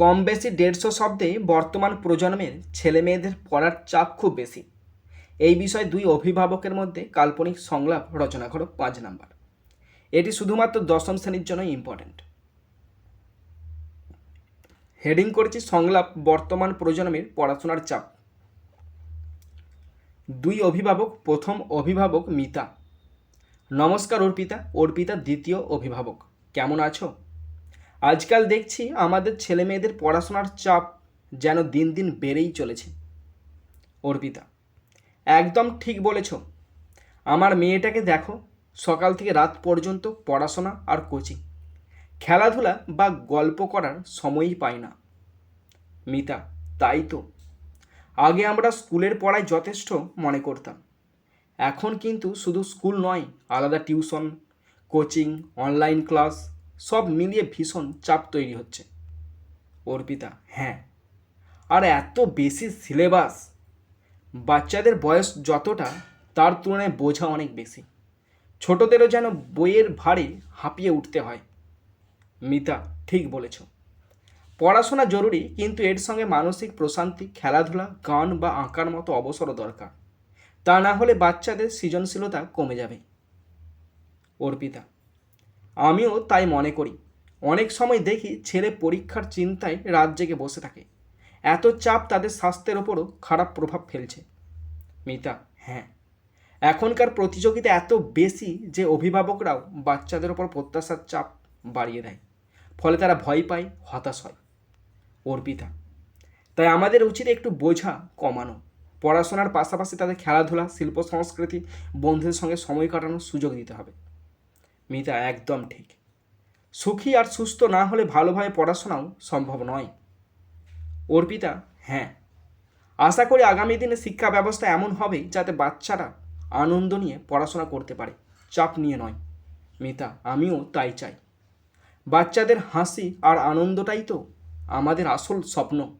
কম বেশি দেড়শো শব্দে বর্তমান প্রজন্মের ছেলে মেয়েদের পড়ার চাপ খুব বেশি। এই বিষয়ে দুই অভিভাবকের মধ্যে কাল্পনিক সংলাপ রচনা করো পাঁচ নাম্বার। এটি শুধুমাত্র দশম শ্রেণির জন্যই ইম্পর্ট্যান্ট হেডিং করেছি সংলাপ বর্তমান প্রজন্মের পড়াশোনার চাপ। দুই অভিভাবক, প্রথম অভিভাবক মিতা। নমস্কার অর্পিতা অর্পিতা দ্বিতীয় অভিভাবক। কেমন আছো? আজকাল দেখছি আমাদের ছেলে মেয়েদের পড়াশোনার চাপ যেন দিন দিন বেড়েই চলেছে। অর্পিতা, একদম ঠিক বলেছ। আমার মেয়েটাকে দেখো, সকাল থেকে রাত পর্যন্ত পড়াশোনা আর কোচিং। খেলাধুলা বা গল্প করার সময়ই পাই না। মিতা, তাই তো। আগে আমরা স্কুলের পড়ায় যথেষ্ট মনে করতাম। এখন কিন্তু শুধু স্কুল নয়, আলাদা টিউশন, কোচিং, অনলাইন ক্লাস সব মিলিয়ে ভীষণ চাপ তৈরি হচ্ছে। অর্পিতা হ্যাঁ। আর এত বেশি সিলেবাস বাচ্চাদের বয়স যতটা, তার তুলনায় বোঝা অনেক বেশি। ছোটদেরও যেন বইয়ের ভারে হাঁপিয়ে উঠতে হয়। মিতা, ঠিক বলেছ। পড়াশোনা জরুরি, কিন্তু এর সঙ্গে মানসিক প্রশান্তি, খেলাধুলা, গান বা আঁকার মতো অবসরও দরকার। তা না হলে বাচ্চাদের সৃজনশীলতা কমে যাবে। অর্পিতা আমিও তাই মনে করি। অনেক সময় দেখি ছেলে পরীক্ষার চিন্তায় রাত জেগে বসে থাকে। এত চাপ তাদের স্বাস্থ্যের ওপরও খারাপ প্রভাব ফেলছে। মিতা হ্যাঁ। এখনকার প্রতিযোগিতা এত বেশি যে অভিভাবকরাও বাচ্চাদের ওপর প্রত্যাশার চাপ বাড়িয়ে দেয়। ফলে তারা ভয় পায়, হতাশ হয়। অর্পিতা, তাই আমাদের উচিত একটু বোঝা কমানো। পড়াশোনার পাশাপাশি তাদের খেলাধুলা, শিল্প, সংস্কৃতি বন্ধুদের সঙ্গে সময় কাটানোর সুযোগ দিতে হবে। মিতা একদম ঠিক। সুখী আর সুস্থ না হলে ভালোভাবে পড়াশোনাও সম্ভব নয়। অর্পিতা হ্যাঁ। আশা করি আগামী দিনে শিক্ষা ব্যবস্থা এমন হবে যাতে বাচ্চারা আনন্দ নিয়ে পড়াশোনা করতে পারে। চাপ নিয়ে নয়। মিতা, আমিও তাই চাই। বাচ্চাদের হাসি আর আনন্দটাই তো আমাদের আসল স্বপ্ন।